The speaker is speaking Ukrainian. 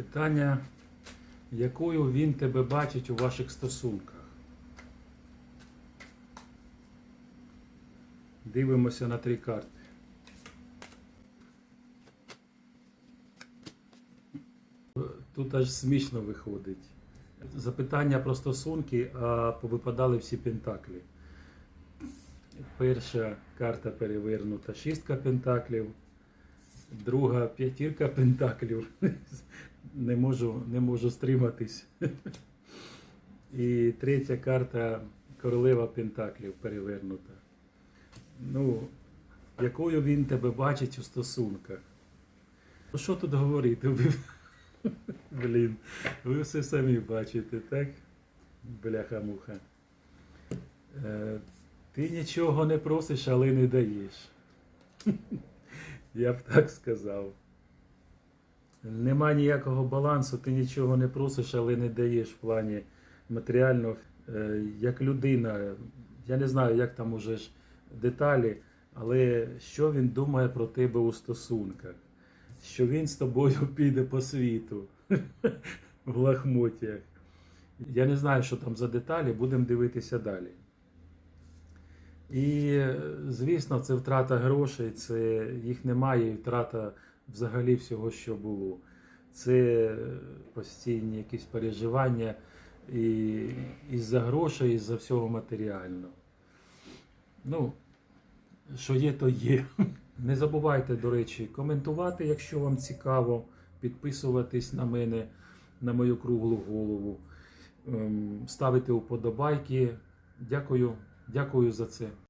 Питання, якою він тебе бачить у ваших стосунках? Дивимося на три карти. Тут аж смішно виходить. Запитання про стосунки, а повипадали всі пентаклі. Перша карта перевернута шістка пентаклів, друга п'ятірка пентаклів. Не можу, не можу стриматись. І третя карта королева пентаклів перевернута. Ну, якою він тебе бачить у стосунках? Ну, що тут говорити? Блін, ви все самі бачите, так? Бляха-муха. Е, ти нічого не просиш, але не даєш. Я б так сказав. Нема ніякого балансу, ти нічого не просиш, але не даєш в плані матеріального. Е, Як людина, я не знаю, як там уже ж деталі, але що він думає про тебе у стосунках? Що він з тобою піде по світу в лахмотіях. Я не знаю, що там за деталі, будемо дивитися далі. І, звісно, це втрата грошей, це їх немає, і втрата взагалі всього, що було. Це постійні якісь переживання і, із-за грошей, із-за всього матеріального. Ну, що є, то є. Не забувайте, до речі, коментувати, якщо вам цікаво, підписуватись на мене, на мою круглу голову, ем, ставити уподобайки. Дякую, дякую за це.